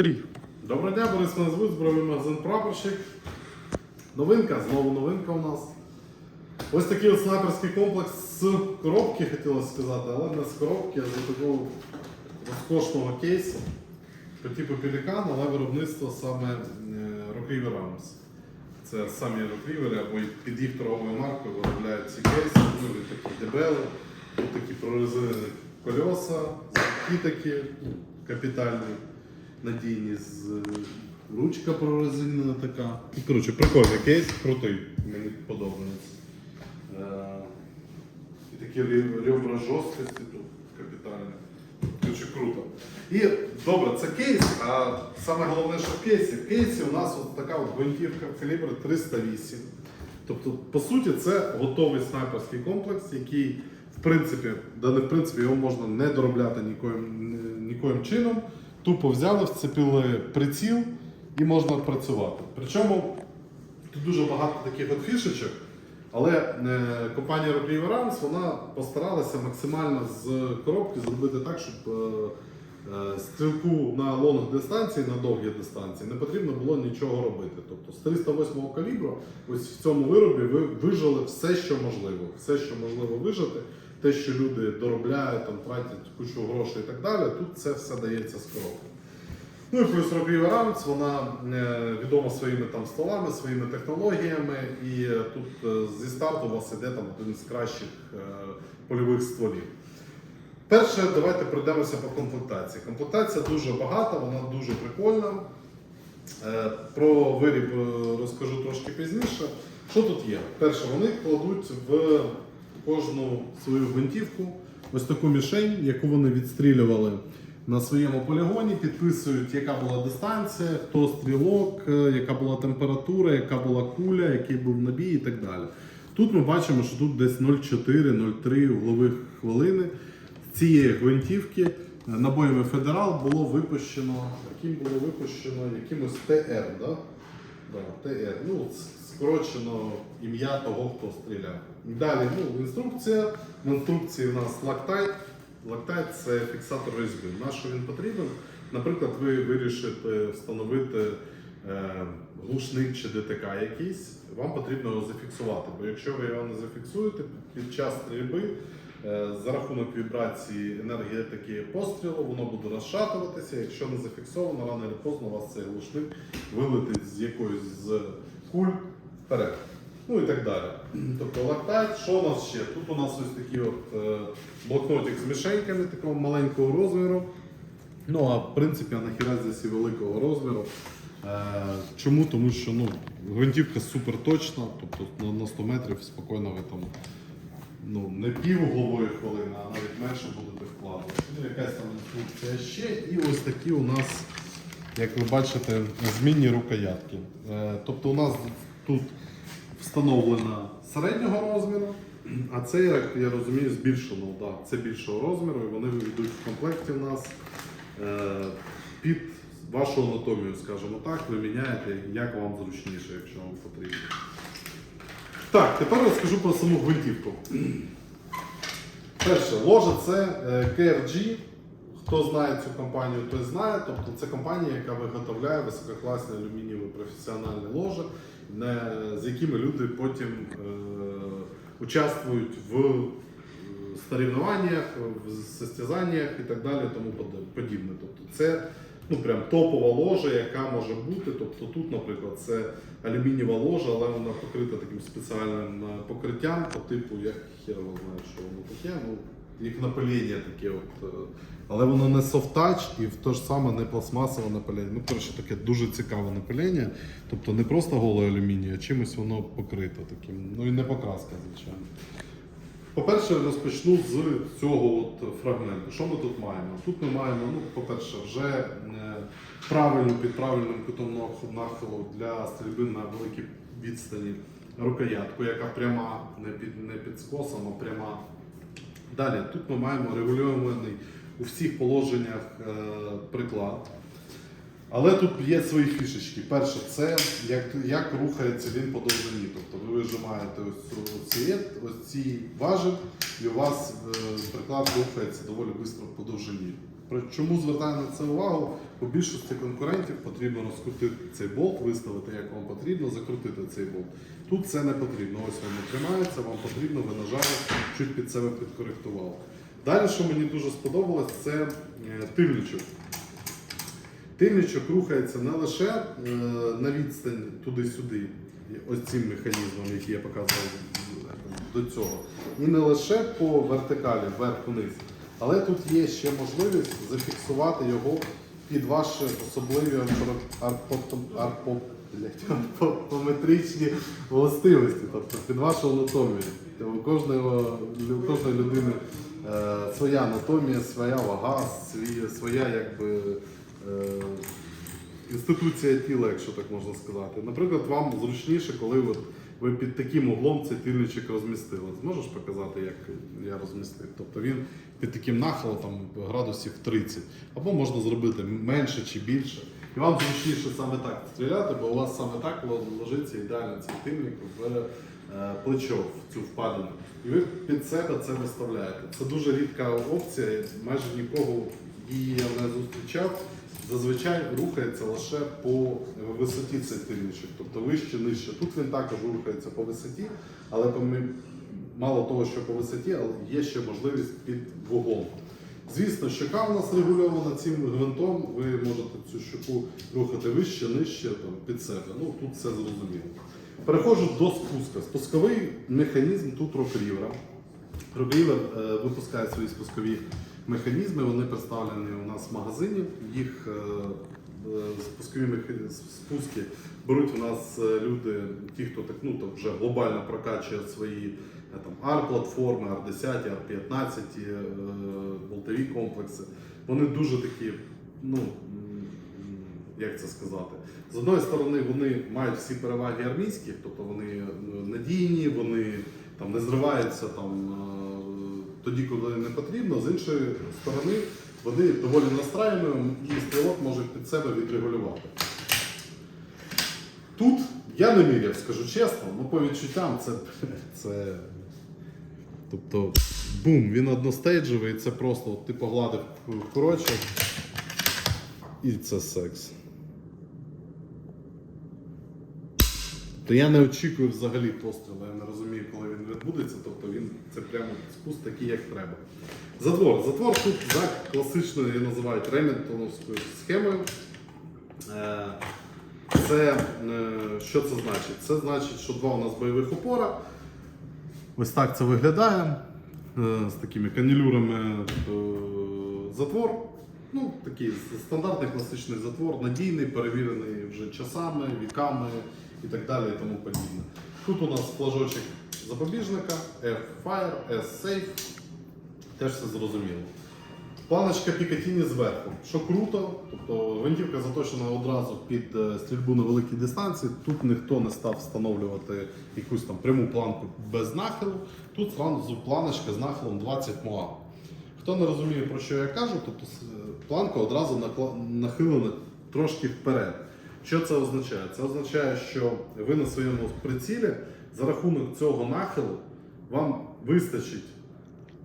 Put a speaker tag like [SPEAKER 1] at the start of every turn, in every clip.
[SPEAKER 1] Три.
[SPEAKER 2] Доброго дня, Борис звуть, збройний магазин Прапорщик. Новинка, знову новинка у нас. Ось такий от снайперський комплекс з коробки, хотілося сказати, але не з коробки, а з такого розкошного кейсу по типу Pelican, але виробництво саме е, Rockriver Arms. Це самі Rockriver або під їх торговою маркою виробляють ці кейси, ну, і такі дебели, такі прорезинені кольоса, такі ну, капітальні, надійні з е, ручка прорезинена така. Ну, Коротше, прикольний кейс, крутий, мені подобається. Е, І такі реб- ребра жорсткості тут капітальні. Коротше, круто. І добре, це кейс, а саме головне, що в кейсі. В кейсі у нас от така от гвинтівка калібр 308. Тобто, по суті, це готовий снайперський комплекс, який, в принципі, да не в принципі, його можна не доробляти нікоїм, нікоїм чином. Тупо взяли, вцепили приціл і можна працювати. Причому тут дуже багато таких от фішечок. Але е, компанія Rockriver Arms, вона постаралася максимально з коробки зробити так, щоб е, е, стрілку на лонг дистанції, на довгі дистанції не потрібно було нічого робити. Тобто з 308 калібру ось в цьому виробі ви вижили все, що можливо. Все, що можливо вижити, те, що люди доробляють, там, тратять кучу грошей і так далі, тут це все дається з коробки. Ну і плюс Rockriver Arms, вона е, відома своїми там столами, своїми технологіями, і е, тут е, зі старту у вас іде там один з кращих польових стволів. Перше, давайте пройдемося по комплектації. Комплектація дуже багата, вона дуже прикольна. Про виріб розкажу трошки пізніше. Що тут є? Перше, вони кладуть в кожну свою гвинтівку ось таку мішень, яку вони відстрілювали на своєму полігоні, підписують, яка була дистанція, хто стрілок, е, яка була температура, яка була куля, який був набій і так далі. Тут ми бачимо, що тут десь 0,4-0,3 углових хвилини цієї гвинтівки е, набоями Федерал було випущено, яким було випущено якимось ТР, да? Да, ТР. Ну, скорочено ім'я того, хто стріляв. Далі ну, інструкція. В інструкції у нас лактайт. Лактайт це фіксатор різьби. На що він потрібен? Наприклад, ви вирішите встановити е, глушник чи ДТК якийсь, вам потрібно його зафіксувати. Бо якщо ви його не зафіксуєте під час стрільби, за рахунок вібрації енергетики пострілу, воно буде розшатуватися. Якщо не зафіксовано, рано чи поздно у вас цей глушник вилетить з якоїсь з куль вперед. Ну і так далі. Тобто лактайт, що у нас ще? Тут у нас ось такий от е, блокнотик з мішеньками такого маленького розміру. Ну а в принципі анахіразісі великого розміру. Е, чому? Тому що ну, гвинтівка супер точна, тобто на 100 метрів спокійно ви там ну, не півуглової хвилини, а навіть менше будете вкладати. Ну, якась там інструкція ще. І ось такі у нас, як ви бачите, змінні рукоятки. Е, тобто у нас тут встановлена середнього розміру, а це, як я розумію, збільшеного. Да, це більшого розміру, і вони йдуть в комплекті у нас е, під вашу анатомію, скажімо так, ви міняєте, як вам зручніше, якщо вам потрібно. Так, тепер розкажу про саму гвинтівку. Перше, ложа це е, KRG. Хто знає цю компанію, той знає. Тобто це компанія, яка виготовляє висококласні алюмінієві професіональні ложі, з якими люди потім е, участвують в е, соревнованнях, в состязаннях і так далі, тому подібне. Тобто це ну, прям топова ложа, яка може бути. Тобто тут, наприклад, це алюмінієва ложа, але вона покрита таким спеціальним е, покриттям по типу, як хер знає, що воно таке. Ну, як напилення таке. От, е, але воно не софт-тач і в те ж саме не пластмасове напилення. Ну, коротше, таке дуже цікаве напилення. Тобто не просто голий алюміній, а чимось воно покрито таким. Ну і не покраска, звичайно. По-перше, розпочну з цього от фрагменту. Що ми тут маємо? Тут ми маємо, ну, по-перше, вже е, правильну під правильним кутом нахилу для стрільби на великій відстані рукоятку, яка пряма, не під, не під скосом, а пряма. Далі, тут ми маємо регульований у всіх положеннях е, приклад. Але тут є свої фішечки. Перше, це як, як рухається він по довжині. Тобто ви вижимаєте ось ці, ось ці важель, і у вас е, приклад рухається доволі швидко по довжині. Чому звертаю на це увагу? У більшості конкурентів потрібно розкрутити цей болт, виставити як вам потрібно, закрутити цей болт. Тут це не потрібно. Ось воно тримається, вам потрібно, ви нажали, чуть під себе підкоректували. Далі, що мені дуже сподобалось, це е, тильничок. Тильничок рухається не лише е, на відстань туди-сюди, ось цим механізмом, який я показував до цього, і не лише по вертикалі, вверх-вниз, але тут є ще можливість зафіксувати його під ваші особливі арпометричні властивості, тобто під вашу анатомію. У кожної людини е, своя анатомія, своя вага, своя якби. Е, інституція тіла, якщо так можна сказати. Наприклад, вам зручніше, коли от ви під таким углом цей тильничок розмістили. Зможеш показати, як я розмістив? Тобто він під таким нахилом градусів 30. Або можна зробити менше чи більше. І вам зручніше саме так стріляти, бо у вас саме так ложиться ідеально цей тильник в е, плечо, в цю впадину. І ви під себе це виставляєте. Це дуже рідка опція, майже нікого її я не зустрічав зазвичай рухається лише по висоті цей тильничок, тобто вище, нижче. Тут він також рухається по висоті, але помі- мало того, що по висоті, але є ще можливість під вуглом. Звісно, щока у нас регульована цим гвинтом, ви можете цю щоку рухати вище, нижче, там, під себе. Ну тут все зрозуміло. Переходжу до спуска. Спусковий механізм тут рокрівера. Рокрівер е, випускає свої спускові механізми, вони представлені у нас в магазині. Їх е, е, спускові спуски беруть у нас е, люди, ті, хто так ну, вже глобально прокачує свої там, R-платформи, R10, R15, е, болтові комплекси. Вони дуже такі, ну, як це сказати, з одної сторони, вони мають всі переваги армійських, тобто вони надійні, вони там не зриваються там, тоді, коли не потрібно. З іншої сторони, вони доволі настраюємо і стрілок може під себе відрегулювати. Тут я не міряв, скажу чесно, ну по відчуттям це. це тобто, бум, він одностейджовий, це просто от ти погладив коротше. І це секс. То я не очікую взагалі пострілу, я не розумію, коли він відбудеться, тобто він це прямо спуск такий, як треба. Затвор. Затвор тут за класичною її називають ремінтоновською схемою. Е, Це е, що це значить? Це значить, що два у нас бойових упора. Ось так це виглядає. Е, З такими канілюрами затвор. Ну, такий стандартний класичний затвор, надійний, перевірений вже часами, віками і так далі і тому подібне. Тут у нас флажочок запобіжника, F-Fire, S-Safe. Теж все зрозуміло. Планочка Пікатіні зверху, що круто, тобто гвинтівка заточена одразу під е, стрільбу на великій дистанції. Тут ніхто не став встановлювати якусь там пряму планку без нахилу. Тут зразу планочка з нахилом 20 МОА. Хто не розуміє, про що я кажу, тобто планка одразу нахилена трошки вперед. Що це означає? Це означає, що ви на своєму прицілі за рахунок цього нахилу вам вистачить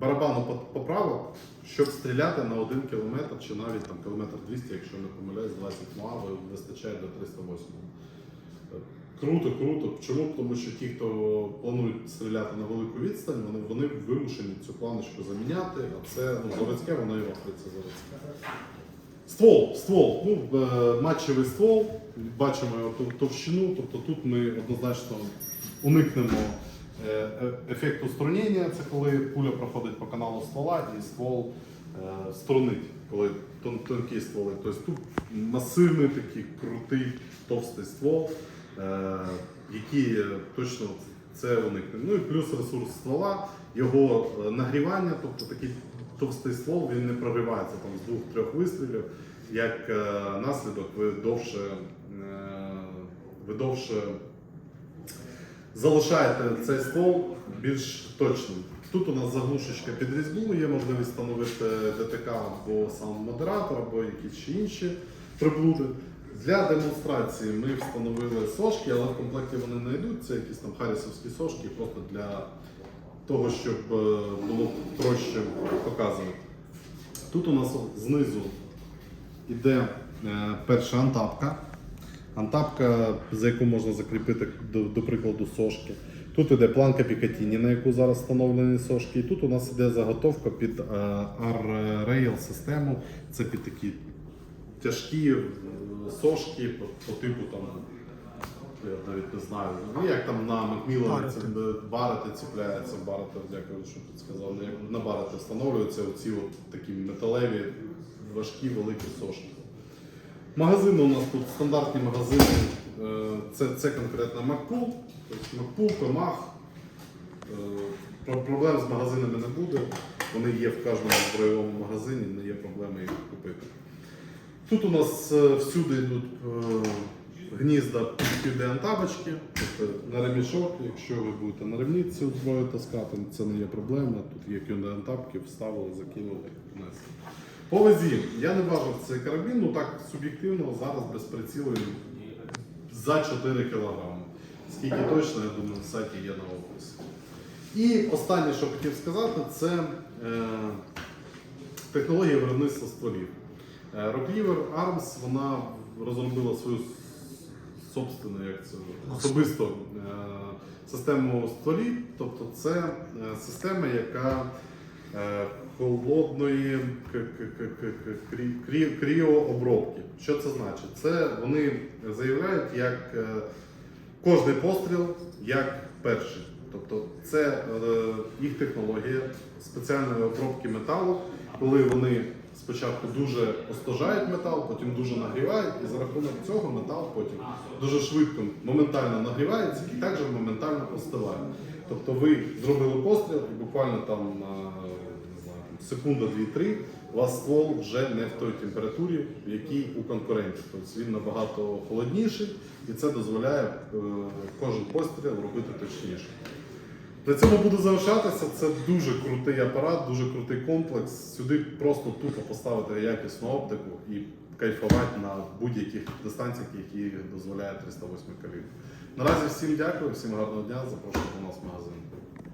[SPEAKER 2] барабану поправок, щоб стріляти на 1 кілометр чи навіть там кілометр 200, якщо не помиляюсь, 20 МА вистачає до 308. Круто, круто. Чому? Тому що ті, хто планують стріляти на велику відстань, вони, вони вимушені цю планочку заміняти, а це ну, Зорецьке, воно і вахтиться Зорецьке. Ствол, ствол, ну, е, матчевий ствол, бачимо його товщину, тобто тут ми однозначно уникнемо е, е, ефекту струнення, це коли пуля проходить по каналу ствола і ствол струнить, коли тон, тонкі стволи. Тобто тут масивний такий крутий товстий ствол, який точно це уникне. Ну і плюс ресурс ствола, його нагрівання, тобто такий товстий ствол, він не проривається там з двох-трьох вистрілів. Як е, наслідок, ви довше, е, ви довше залишаєте цей ствол більш точним. Тут у нас заглушечка під різьбу, є можливість встановити ДТК або сам модератор, або якісь ще інші приблуди. Для демонстрації ми встановили сошки, але в комплекті вони не йдуть. Це якісь там харісовські сошки, просто для того, щоб е, було проще показувати. Тут у нас знизу йде е, перша антапка. Антапка, за яку можна закріпити, до, до прикладу, сошки. Тут іде планка Пікатіні, на яку зараз встановлені сошки. І тут у нас іде заготовка під е, R-Rail систему. Це під такі тяжкі сошки по, по типу там. Я навіть не знаю. Ну як там на Макмілані це барити ціпляється, барити, дякую, що підсказав. Ну, Як на барити встановлюються оці от такі металеві, важкі, великі сошки. Магазини у нас тут стандартні магазини. Е, Це, це конкретно Макпул, тобто Макпул, Пемах. Е, про- Проблем з магазинами не буде. Вони є в кожному збройовому магазині, не є проблеми їх купити. Тут у нас е, всюди йдуть гнізда під антабочки, тобто на ремішок, якщо ви будете на ремні цю зброю таскати, це не є проблема. Тут є антабки, вставили, закинули, внесли. По я не важив цей карабін, ну так суб'єктивно зараз без прицілу за 4 кг. Скільки точно, я думаю, на сайті є на описі. І останнє, що хотів сказати, це е, технологія виробництва стволів. Е, Rocklever Arms вона розробила свою с- собственну, як це особисту е, систему стволів. Тобто це е, система, яка е, холодної кріообробки. Що це значить? Це вони заявляють, як кожний постріл як перший. Тобто це їх технологія спеціальної обробки металу, коли вони спочатку дуже остожають метал, потім дуже нагрівають, і за рахунок цього метал потім дуже швидко, моментально нагрівається і також моментально остиває. Тобто ви зробили постріл і буквально там на секунда, дві-три, у вас ствол вже не в той температурі, в якій у конкурентів. Тобто він набагато холодніший, і це дозволяє е, кожен постріл робити точніше. На цьому буду залишатися. Це дуже крутий апарат, дуже крутий комплекс. Сюди просто тупо поставити якісну оптику і кайфувати на будь-яких дистанціях, які дозволяє 308 калібр. Наразі всім дякую, всім гарного дня. Запрошую до нас в магазин.